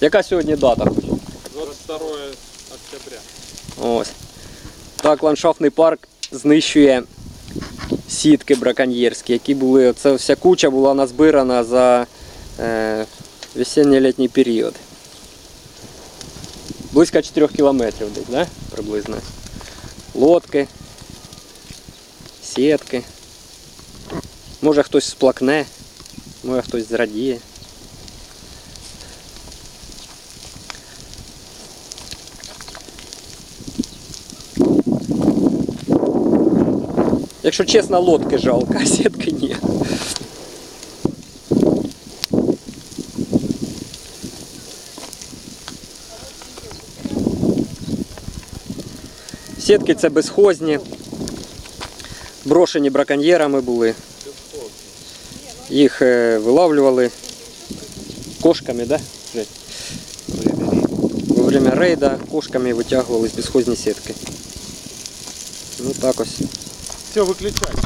Яка сьогодні дата? 22 октября. Ось. Так, ландшафтний парк знищує сітки браконьєрські, які були. Це вся куча була назбирана за е, весенньо-літній період. Близько 4 кілометрів десь, да? приблизно. Лодки, сітки. Може хтось сплакне, може хтось зрадіє. Якщо чесно, лодки жалко, а сітки ні. Сітки це безхозні, брошені браконьєрами були. Їх е, вилавлювали кошками, да? Во время рейда кошками витягували з безхозні сітки. Ну так ось. Все, выключай.